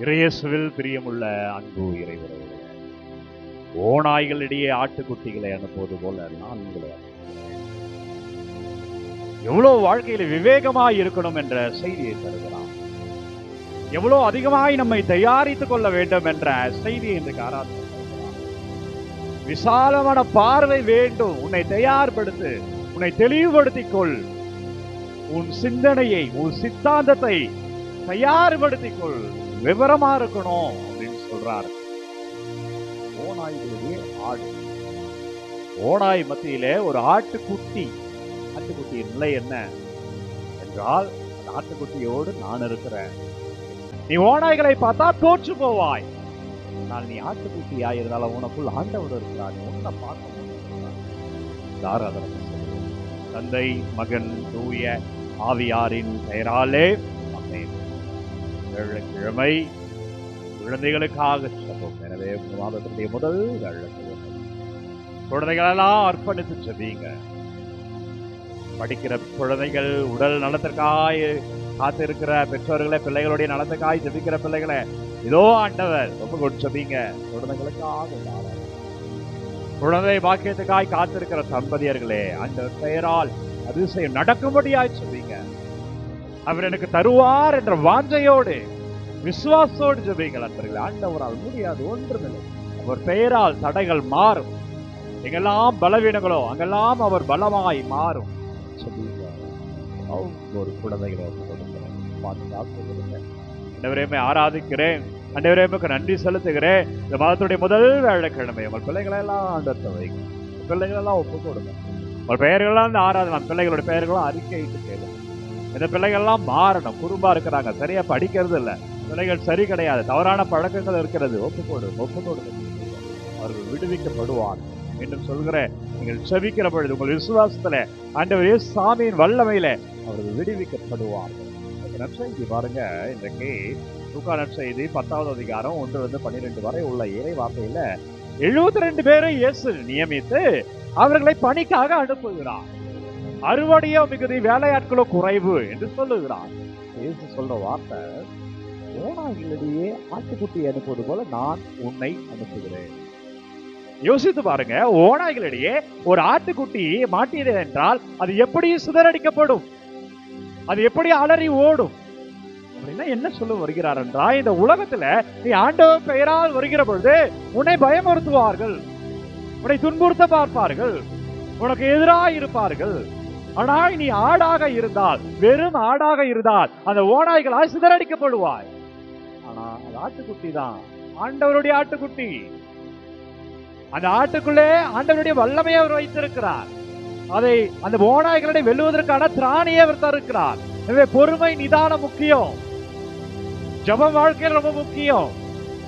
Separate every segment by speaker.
Speaker 1: இறையேசுவில் பிரியமுள்ள அன்பு இறைவர்களே ஓநாய்களிடையே ஆட்டுக்குட்டிகளை அனுப்புவது போல நான் உங்களை எவ்வளவு வாழ்க்கையில விவேகமாய் இருக்கணும் என்ற செய்தியை தருகிறான். எவ்வளவு அதிகமாய் நம்மை தயாரித்துக் கொள்ள வேண்டும் என்ற செய்தியை இன்றைக்கு ஆராதனை விசாலமான பார்வை வேண்டும். உன்னை தயார்படுத்து உன்னை தெளிவுபடுத்திக் கொள். உன் சிந்தனையை உன் சித்தாந்தத்தை தயார்படுத்திக் கொள். விவரமா இருக்கணும் அப்படின்னு சொல்றாரு. ஓநாய்களிலே ஆடு. ஓநாய் மத்தியிலே ஒரு ஆட்டுக்குட்டி. ஆட்டுக்குட்டியின் நிலை என்ன? என்றால் அந்த ஆட்டுக்குட்டியோடு நான் இருக்கிறேன். நீ ஓநாய்களை பார்த்தா தோற்று போவாய். ஆனால் நீ ஆட்டுக்குட்டியா இருந்தாலும் உனக்குள் ஆண்டவர் இருக்கிறார். உன்னை பார்க்க தாராதரம் தந்தை மகன் தூய ஆவியாரின் பெயராலே வெள்ளிக்கிழமை குழந்தைகளுக்காக செல்வோம் எனவே மாதத்தினுடைய முதல் வெள்ளிக்கிழமை குழந்தைகளெல்லாம் அர்ப்பணித்து செவீங்க படிக்கிற குழந்தைகள் உடல் நலத்திற்காய் காத்திருக்கிற பெற்றோர்களை பிள்ளைகளுடைய நலத்துக்காய் ஜபிக்கிற பிள்ளைகளை இதோ ஆண்டவர் ரொம்ப கொண்டு செவீங்க குழந்தைகளுக்காக குழந்தை பாக்கியத்துக்காய் காத்திருக்கிற தம்பதியர்களே அந்த பெயரால் அதிசயம் நடக்கும்படியாய் சொல்வீங்க அவர் எனக்கு தருவார் என்ற வாஞ்சையோடு விசுவாசோடு ஜெபிங்கள் அன்பர்கள். ஆண்டவரால் முடியாது ஒன்றுமில்லை. அவர் பெயரால் தடைகள் மாறும். எங்கெல்லாம் பலவீனங்களோ அங்கெல்லாம் அவர் பலமாய் மாறும். ஒரு குழந்தைகளை ஒப்புக் கொடுங்க. ஆராதிக்கிறேன். அண்டவரேமுக்கு நன்றி செலுத்துகிறேன். இந்த மாதத்துடைய முதல் வேலைக்கிழமை. உங்கள் பிள்ளைகளை எல்லாம் ஆண்டத்தை வைங்க பிள்ளைகளெல்லாம் ஒப்பு கொடுங்க உங்கள் பெயர்களெல்லாம் இந்த ஆராதனை பிள்ளைகளோட பெயர்களும் அறிக்கையிட்டு கேளுங்க இந்த பிள்ளைகள்லாம் மாறணும். குறும்பா இருக்கிறாங்க. சரியா படிக்கிறது இல்ல பிள்ளைகள் சரி கிடையாது. தவறான பழக்கங்கள் இருக்கிறது. ஒப்புக்கோடு கொடு அவர்கள் விடுவிக்கப்படுவார். மீண்டும் சொல்கிறேன். நீங்கள் செவிக்கிற பொழுது உங்கள் விசுவாசத்துல ஆண்டவர் சாமியின் வல்லமையில அவர்கள் விடுவிக்கப்படுவார்கள் நற்செய்தி பாருங்க. இன்றைக்கு லூக்கா நற்செய்தி பத்தாவது அதிகாரம் ஒன்று வந்து பன்னிரெண்டு வரை உள்ள இறை வார்த்தையில எழுபத்தி ரெண்டு பேரை இயேசு நியமித்து அவர்களை பணிக்காக அனுப்புகிறார். அறுவடையோ மிகுதி வேலையாட்களோ குறைவு என்று சொல்லுகிறார். இயேசு சொல்ற வார்த்தை ஓனாயிலேயே ஆட்டுக்குட்டி அனுப்புவது போல நான் உன்னை அனுப்புகிறேன். யோசித்து பாருங்க ஓநாய்களிடையே ஒரு ஆட்டுக்குட்டி மாட்டியது என்றால் அது எப்படி சிதறடிக்கப்படும்? அது எப்படி அலறி ஓடும்? அப்படின்னா என்ன சொல்ல வருகிறார் என்றால் இந்த உலகத்துல நீ ஆண்டவர் பெயரால் வருகிற பொழுது உன்னை பயமுறுத்துவார்கள் உன்னை துன்புறுத்த பார்ப்பார்கள் உனக்கு எதிராக இருப்பார்கள். ஆனால் நீ ஆடாக இருந்தால் வெறும் ஆடாக இருந்தால் அந்த ஓநாய்களால் சிதறடிக்கப்படுவாய். ஆனா அது ஆட்டுக்குட்டி தான் ஆண்டவருடைய ஆட்டுக்குட்டி. அந்த ஆட்டுக்குள்ளே ஆண்டவருடைய வல்லமையை அவர் வைத்திருக்கிறார். அதை அந்த ஓநாய்களை வெல்லுவதற்கான திராணியை அவர் தருக்கிறார். எனவே பொறுமை நிதானம் முக்கியம். ஜபம் வாழ்க்கையில் ரொம்ப முக்கியம்.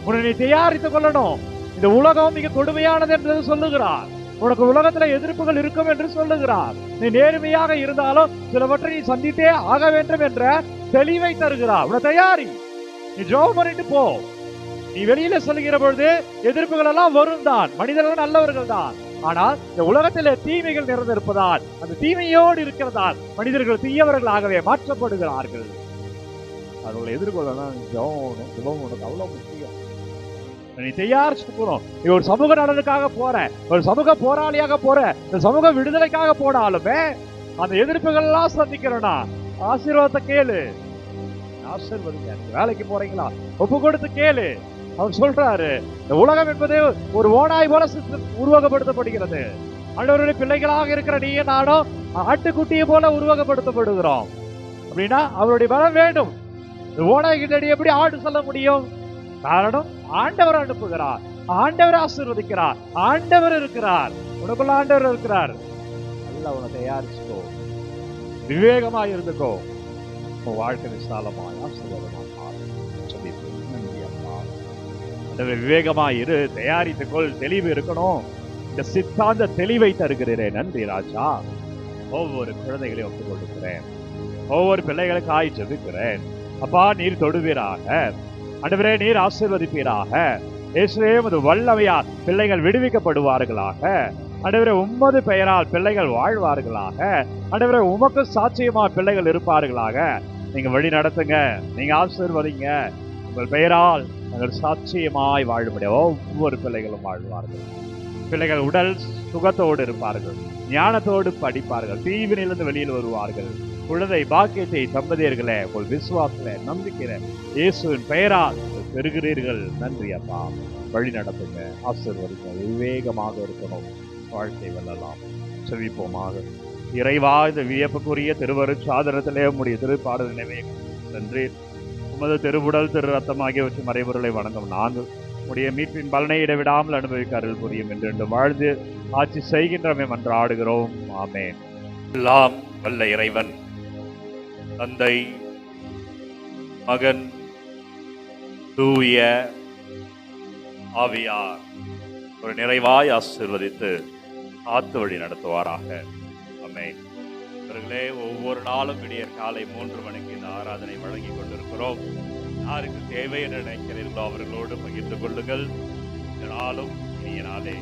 Speaker 1: உன்னை நீ தயாரித்துக் கொள்ளணும். இந்த உலகம் மிக கொடுமையானது என்று சொல்லுகிறார். உனக்கு உலகத்துல எதிர்ப்புகள் இருக்கும் என்று சொல்லுகிறார். நீ நேர்மையாக இருந்தாலும் சிலவற்றை நீ சந்தித்தே ஆக வேண்டும் என்ற தெளிவை தருகிறார். உன தயாரி. நீ ஜோம் பண்ணிட்டு போ. நீ வெளியில சொல்லுகிற பொழுது எதிர்ப்புகள் எல்லாம் வரும் தான். மனிதர்கள் நல்லவர்கள் தான். ஆனால் இந்த உலகத்தில தீமைகள் நிறைந்திருப்பதால் அந்த தீமையோடு இருக்கிறதால் மனிதர்கள் தீயவர்களாகவே மாற்றப்படுகிறார்கள். அவர்களை எதிர்கொள்ளலாம். ஜோம் ஜெபம் உனக்கு அவ்வளவு முக்கியம். நீ தயாரிச்சுட்டு போகணும் நீ ஒரு சமூக நலனுக்காக போற. ஒரு சமூக போராளியாக போற. இந்த சமூக விடுதலைக்காக போனாலுமே அந்த எதிர்ப்புகள் எல்லாம் சந்திக்கிறனா? ஆசீர்வாதத்தை கேளு. ஆசீர்வதிங்க வேலைக்கு போறீங்களா? ஒப்பு கொடுத்து கேளு. அவர் சொல்றாரு இந்த உலகம் என்பது ஒரு ஓடாய் போல உருவகப்படுத்தப்படுகிறது. ஆண்டவருடைய பிள்ளைகளாக இருக்கிற நீங்க நானும் ஆட்டுக்குட்டியை போல உருவகப்படுத்தப்படுகிறோம். அப்படின்னா அவருடைய பலம் வேண்டும். இந்த ஓனாய்கிட்ட எப்படி ஆடு சொல்ல முடியும்? காரணம் ஆண்டவர் அனுப்புகிறார். ஆண்டவர் ஆசீர்வதிக்கிறார். ஆண்டவர் இருக்கிறார். உனக்குள்ள ஆண்டவர் இருக்கிறார். நல்லா உன தயாரிச்சுக்கோ. விவேகமா இருந்துக்கோ. உன் வாழ்க்கை விசாலமாய் ஆசீர்வாதமாக விவேகமா இரு. தயாரித்துக் கொள். தெளிவு இருக்கணும். இந்த சித்தாந்த தெளிவை தருகிறேன் நன்றி ராஜா. ஒவ்வொரு குழந்தைகளையும் ஒப்புக் கொடுக்கிறேன் ஒவ்வொரு பிள்ளைகளுக்காய் ஜெபிக்கிறேன். அப்பா நீர் தொடுவீராக. அன்றுவரே நீர் ஆசீர்வதிப்பீராக. இயேசுவே உமது வல்லமையால் பிள்ளைகள் விடுவிக்கப்படுவார்களாக. அன்றுவரே உமது பெயரால் பிள்ளைகள் வாழ்வார்களாக. அன்றுவரே உமக்கு சாட்சியமா பிள்ளைகள் இருப்பார்களாக. நீங்க வழி நடத்துங்க நீங்க ஆசீர்வதிங்க. உங்கள் பெயரால் நாங்கள் சாட்சியமாய் வாழும்படி ஒவ்வொரு பிள்ளைகளும் வாழ்வார்கள். பிள்ளைகள் உடல் சுகத்தோடு இருப்பார்கள். ஞானத்தோடு படிப்பார்கள். தீவினிலிருந்து வெளியில் வருவார்கள். குழந்தை பாக்கியத்தை தம்பதியர்களே உங்கள் விசுவாசல நம்பிக்கிற இயேசுவின் பெயரால் பெறுகிறீர்கள். நன்றி அப்பா. வழி நடத்துங்க. ஆசிர்வதிங்க. விவேகமாக இருக்கணும். வாழ்க்கை வெல்லலாம். செவிப்போமாக இறைவா இந்த வியப்புக்குரிய திருவரு சாதனத்திலே உம்முடைய திருப்பாடல் நினைவே சென்றீர் உமது திருவுடல் திரு ரத்தம் ஆகியவற்றின் மறைபொருளை வணங்கும் நாங்கள் உடைய மீட்பின் பலனை இடைவிடாமல் அனுபவிக்க அருள் புரியும் என்று வாழ்ந்து ஆட்சி செய்கின்றமே என்று ஆடுகிறோம்.
Speaker 2: ஆமே எல்லாம் வல்ல இறைவன் தந்தை மகன் தூய ஆவியார் ஒரு நிறைவாய் ஆசீர்வதித்து ஆத்து வழி நடத்துவாராக. அமேன் இவர்களே ஒவ்வொரு நாளும் விடியற் காலை மூன்று மணிக்கு இந்த ஆராதனை வழங்கி கொண்டிருக்கிறோம். யாருக்கு தேவை என்று நினைக்கிறீர்களோ அவர்களோடு பகிர்ந்து கொள்ளுங்கள். இந்த நாளும் இனிய நாளே.